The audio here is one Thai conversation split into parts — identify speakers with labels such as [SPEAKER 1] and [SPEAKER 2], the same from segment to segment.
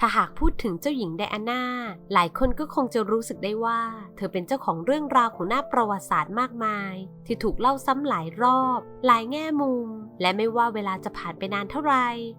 [SPEAKER 1] ถ้าหากพูดถึงเจ้าหญิงไดอาน่า หลายคนก็คงจะรู้สึกได้ว่า เธอเป็นเจ้าของเรื่องราวของหน้าประวัติศาสตร์มากมาย ที่ถูกเล่าซ้ำหลายรอบ หลายแง่มุม และไม่ว่าเวลาจะผ่านไปนานเท่าไร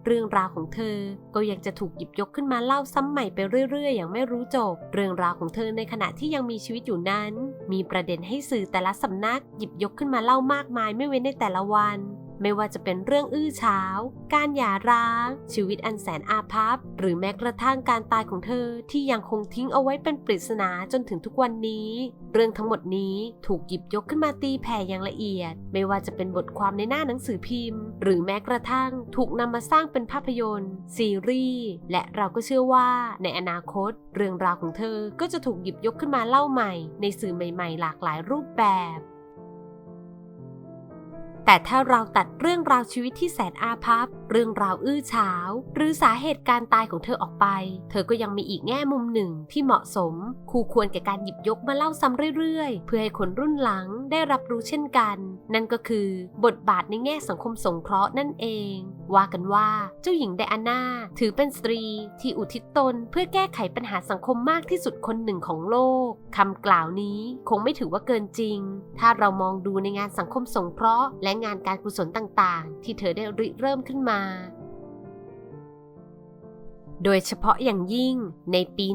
[SPEAKER 1] เรื่องราวของเธอ ก็ยังจะถูกหยิบยกขึ้นมาเล่าซ้ำใหม่ไปเรื่อยๆ อย่างไม่รู้จบ เรื่องราวของเธอในขณะที่ยังมีชีวิตอยู่นั้น มีประเด็นให้สื่อแต่ละสำนักหยิบยกขึ้นมาเล่ามากมายไม่เว้นในแต่ละวัน ไม่ว่าจะเป็นเรื่องอื้อฉาวการหย่าร้าง ชีวิตอันแสนอาภัพ หรือแม้กระทั่งการตายของเธอที่ยังคงทิ้งเอาไว้เป็นปริศนาจนถึงทุกวันนี้ เรื่องทั้งหมดนี้ถูกหยิบยกขึ้นมาตีแผ่อย่างละเอียด ไม่ว่าจะเป็นบทความในหน้าหนังสือพิมพ์ หรือแม้กระทั่งถูกนำมาสร้างเป็นภาพยนตร์ ซีรีส์ และเราก็เชื่อว่าในอนาคต เรื่องราวของเธอก็จะถูกหยิบยกขึ้นมาเล่าใหม่ ในสื่อใหม่ ๆ หลากหลายรูปแบบ แต่ถ้าเราตัดเรื่องราวชีวิตที่แสนอาภัพเรื่องราวอื้อฉาว หรือสาเหตุการตายของเธอออกไป เธอก็ยังมีอีกแง่มุมหนึ่งที่เหมาะสม คู่ควรแก่การหยิบยกมาเล่าซ้ำเรื่อยๆ เพื่อให้คนรุ่นหลังได้รับรู้เช่นกัน นั่นก็คือบทบาทในแง่สังคมสงเคราะห์นั่นเอง ว่ากันว่าเจ้าหญิงไดอาน่าถือเป็นสตรีที่อุทิศตนเพื่อแก้ไขปัญหาสังคมมากที่สุดคนหนึ่งของโลกคำกล่าวนี้คงไม่ถือว่าเกินจริง ถ้าเรามองดูในงานสังคมสงเคราะห์และงานการกุศลต่างๆ ที่เธอได้ริเริ่มขึ้นมาโดยเฉพาะอย่างยิ่งในปี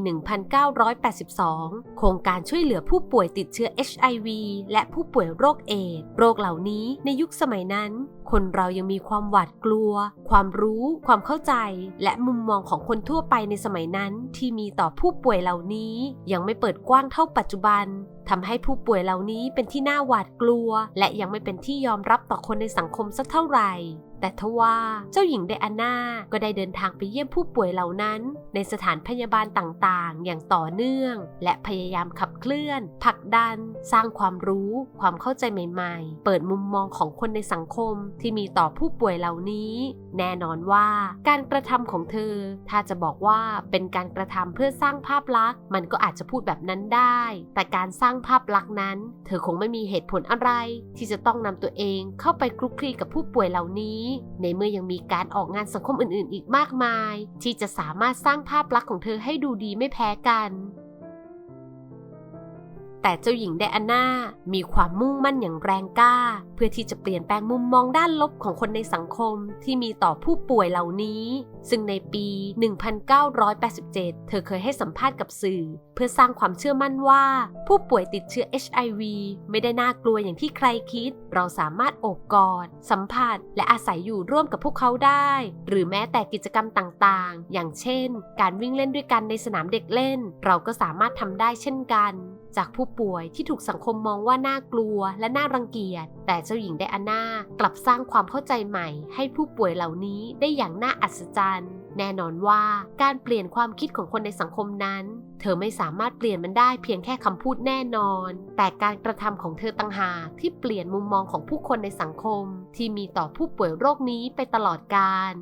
[SPEAKER 1] 1982 โครงการช่วยเหลือผู้ป่วยติดเชื้อ HIV และผู้ป่วยโรคเอดส์โรคเหล่านี้ในยุคสมัยนั้น คนเรายังมีความหวาดกลัว ความรู้ ความเข้าใจ และมุมมองของคนทั่วไปในสมัยนั้นที่มีต่อผู้ป่วยเหล่านี้ยังไม่เปิดกว้างเท่าปัจจุบัน ทำให้ผู้ป่วยเหล่านี้เป็นที่น่าหวาดกลัว และยังไม่เป็นที่ยอมรับต่อคนในสังคมสักเท่าไหร่แต่ทว่าเจ้าหญิงไดอาน่าก็ได้เดินทางไปเยี่ยมผู้ป่วยเหล่านั้น ในสถานพยาบาลต่างๆ อย่างต่อเนื่อง และพยายามขับเคลื่อนผลักดัน สร้างความรู้ ความเข้าใจใหม่ ๆ เปิดมุมมองของคนในสังคมที่มีต่อผู้ป่วยเหล่านี้ แน่นอนว่าการกระทำของเธอ ถ้าจะบอกว่าเป็นการกระทำเพื่อสร้างภาพลักษณ์ มันก็อาจจะพูดแบบนั้นได้ แต่การสร้างภาพลักษณ์นั้น เธอคงไม่มีเหตุผลอะไร ที่จะต้องนำตัวเองเข้าไปคลุกคลีกับผู้ป่วยเหล่านี้ ในเมื่อยังมีการออกงานสังคมอื่นๆ อีกมากมาย ที่จะสามารถสร้างภาพลักษณ์ของเธอให้ดูดีไม่แพ้กัน แต่เจ้าหญิงไดอาน่ามีความมุ่งมั่นอย่างแรงกล้า เพื่อที่จะเปลี่ยนแปลงมุมมองด้านลบของคนในสังคมที่มีต่อผู้ป่วยเหล่านี้ ซึ่งในปี 1987 เธอเคยให้สัมภาษณ์กับสื่อ เพื่อสร้างความเชื่อมั่นว่า ผู้ป่วยติดเชื้อ HIV ไม่ได้น่ากลัวอย่างที่ใครคิด เราสามารถโอบกอด สัมผัส และอาศัยอยู่ร่วมกับพวกเขาได้ หรือแม้แต่กิจกรรมต่างๆ อย่างเช่น การวิ่งเล่นด้วยกันในสนามเด็กเล่น เราก็สามารถทำได้เช่นกัน จากผู้ป่วยที่ถูกสังคมมองว่าน่ากลัวและน่ารังเกียจ แต่เจ้าหญิงไดอาน่ากลับสร้างความเข้าใจใหม่ ให้ผู้ป่วยเหล่านี้ได้อย่างน่าอัศจรรย์ แน่นอนว่าการเปลี่ยนความคิดของคนในสังคมนั้น เธอไม่สามารถเปลี่ยนมันได้เพียงแค่คำพูดแน่นอน แต่การกระทำของเธอต่างหากที่เปลี่ยนมุมมองของผู้คนในสังคม ที่มีต่อผู้ป่วยโรคนี้ไปตลอดกาล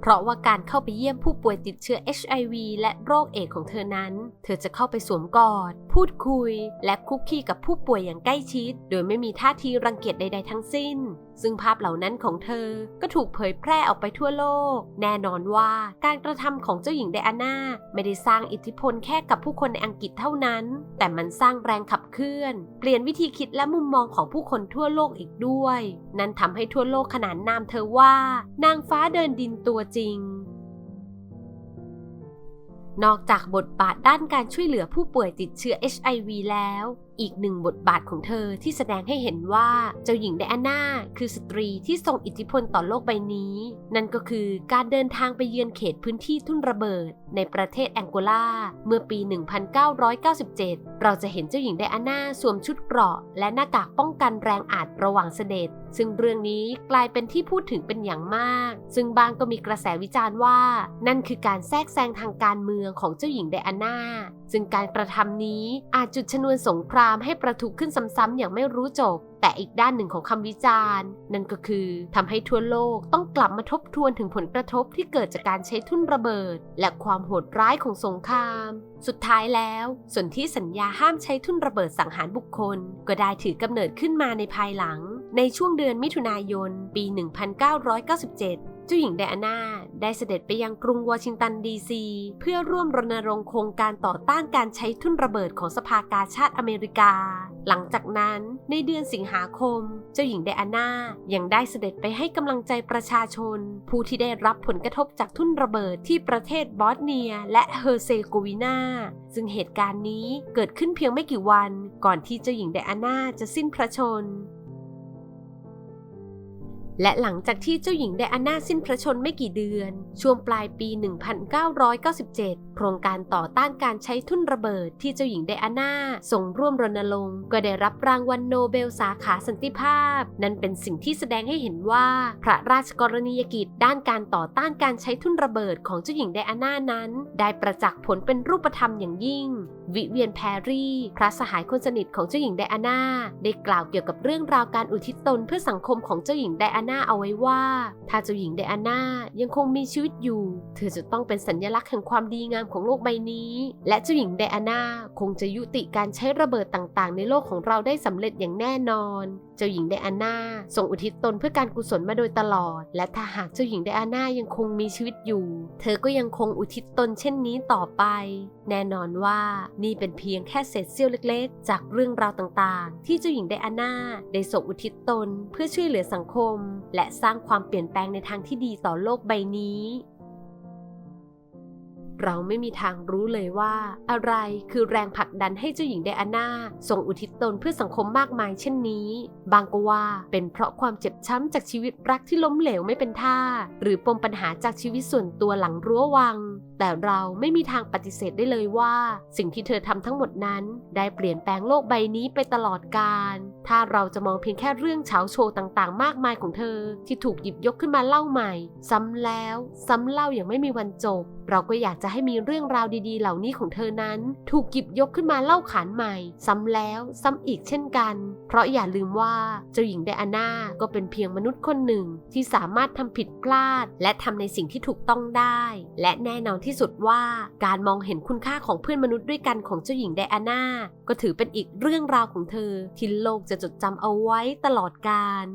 [SPEAKER 1] เพราะว่าการเข้าไปเยี่ยมผู้ป่วยติดเชื้อ HIV และโรคเอดส์ของเธอนั้น เธอจะเข้าไปสวมกอด พูดคุย และคุกคีกับผู้ป่วยอย่างใกล้ชิด โดยไม่มีท่าทีรังเกียจใด ๆ ทั้งสิ้น ซึ่งภาพเหล่านั้นของเธอก็ถูกเผยแพร่ออกไปทั่วโลก แน่นอนว่าการกระทำของเจ้าหญิงไดอาน่าไม่ได้สร้างอิทธิพลแค่กับผู้คนในอังกฤษเท่านั้น แต่มันสร้างแรงขับเคลื่อน เปลี่ยนวิธีคิดและมุมมองของผู้คนทั่วโลกอีกด้วย นั่นทำให้ทั่วโลกขนานนามเธอว่า นางฟ้าเดินดินตัวจริงนอกจากบทบาทด้านการช่วยเหลือผู้ป่วยติดเชื้อ HIV แล้ว อีกหนึ่งบทบาทของเธอที่แสดงให้เห็นว่าเจ้าหญิงไดอาน่าคือสตรีที่ทรงอิทธิพลต่อโลกใบนี้ นั่นก็คือการเดินทางไปเยือนเขตพื้นที่ทุ่นระเบิด ในประเทศแองโกลา เมื่อปี 1997 เราจะเห็นเจ้าหญิงไดอาน่าสวมชุดเกราะ และหน้ากากป้องกันแรงอาจระหว่างเสด็จ ซึ่งเรื่องนี้กลายเป็นที่พูดถึงเป็นอย่างมาก ซึ่งบางก็มีกระแสวิจารณ์ว่า นั่นคือการแทรกแซงทางการเมืองของเจ้าหญิงไดอาน่า ซึ่งการกระทำนี้อาจจุดชนวนสงครามให้ประทุขึ้นซ้ำๆอย่างไม่รู้จบ แต่อีกด้านหนึ่งของคำวิจารณ์ นั่นก็คือทำให้ทั่วโลกต้องกลับมาทบทวนถึงผลกระทบที่เกิดจากการใช้ทุ่นระเบิด และความโหดร้ายของสงคราม สุดท้ายแล้วส่วนที่สัญญาห้ามใช้ทุ่นระเบิดสังหารบุคคล ก็ได้ถือกำเนิดขึ้นมาในภายหลัง ในช่วงเดือนมิถุนายน ปี 1997 จ้าหญิงไดอาน่าได้เสด็จไปยังกรุงวอชิงตันดีซี เพื่อร่วมรณรงค์โครงการต่อต้านการใช้ทุ่นระเบิดของสภากาชาติอเมริกา หลังจากนั้นในเดือนสิงหาคม เจ้าหญิงไดอาน่ายังได้เสด็จไปให้กำลังใจประชาชน ผู้ที่ได้รับผลกระทบจากทุ่นระเบิดที่ประเทศบอสเนีย และเฮอร์เซโกวีนาซึ่งเหตุการณ์นี้เกิดขึ้นเพียงไม่กี่วัน ก่อนที่เจ้าหญิงไดอาน่าจะสิ้นพระชน และหลังจากที่เจ้าหญิงไดอาน่าสิ้นพระชนไม่กี่เดือน ช่วงปลายปี 1997 โครงการต่อต้านการใช้ทุ่นระเบิดที่เจ้าหญิงไดอาน่าส่งร่วมรณรงค์ก็ได้รับรางวัลโนเบลสาขาสันติภาพ นั่นเป็นสิ่งที่แสดงให้เห็นว่า พระราชกรณียกิจด้านการต่อต้านการใช้ทุ่นระเบิดของเจ้าหญิงไดอาน่านั้น ได้ประจักษ์ผลเป็นรูปธรรมอย่างยิ่ง วิเวียนแพรรี่ พระสหายคนสนิทของเจ้าหญิงไดอาน่า ได้กล่าวเกี่ยวกับเรื่องราวการอุทิศตนเพื่อสังคมของเจ้าหญิงไดอาน่าเอาไว้ว่า ถ้าเจ้าหญิงไดอาน่ายังคงมีชีวิตอยู่ เธอจะต้องเป็นสัญลักษณ์แห่งความดีงามของโลกใบนี้ และเจ้าหญิงไดอาน่าคงจะยุติการใช้ระเบิดต่างๆ ในโลกของเราได้สำเร็จอย่างแน่นอน เจ้าหญิงไดอาน่าทรงอุทิศตนเพื่อการกุศลมาโดยตลอด และถ้าหากเจ้าหญิงไดอาน่ายังคงมีชีวิตอยู่ เธอก็ยังคงอุทิศตนเช่นนี้ต่อไป แน่นอนว่านี่เป็นเพียงแค่เศษเสี้ยวเล็กๆ จากเรื่องราวต่างๆ ที่เจ้าหญิงไดอาน่าได้ส่งอุทิศตนเพื่อช่วยเหลือสังคม และสร้างความเปลี่ยนแปลงในทางที่ดีต่อโลกใบนี้ เราไม่มีทางรู้เลยว่าอะไรคือแรงผลักดันให้เจ้าหญิงไดอาน่าส่งอุทิศตนเพื่อสังคมมากมายเช่นนี้ บางก็ว่าเป็นเพราะความเจ็บช้ำจากชีวิตรักที่ล้มเหลวไม่เป็นท่า หรือปมปัญหาจากชีวิตส่วนตัวหลังรั้ววัง แต่เราไม่มีทางปฏิเสธได้เลยว่า สิ่งที่เธอทำทั้งหมดนั้น ได้เปลี่ยนแปลงโลกใบนี้ไปตลอดกาลถ้าเราจะมองเพียงแค่เรื่องเฉาโชว์ต่างๆ มากมายของเธอ ที่ถูกหยิบยกขึ้นมาเล่าใหม่ ซ้ำแล้ว ซ้ำเล่าอย่างไม่มีวันจบ เราก็อยากจะให้มีเรื่องราวดีๆ เหล่านี้ของเธอนั้น ถูกหยิบยกขึ้นมาเล่าขานใหม่ ซ้ำแล้วซ้ำอีกเช่นกัน เพราะอย่าลืมว่าเจ้าหญิงไดอาน่าก็เป็นเพียงมนุษย์คนหนึ่งที่สามารถทำผิดพลาด และทำในสิ่งที่ถูกต้องได้ และแน่นอนที่สุดว่าการมองเห็นคุณค่าของเพื่อนมนุษย์ด้วยกันของเจ้าหญิงไดอาน่าก็ถือเป็นอีกเรื่องราวของเธอที่โลกจะจดจำเอาไว้ตลอดกาล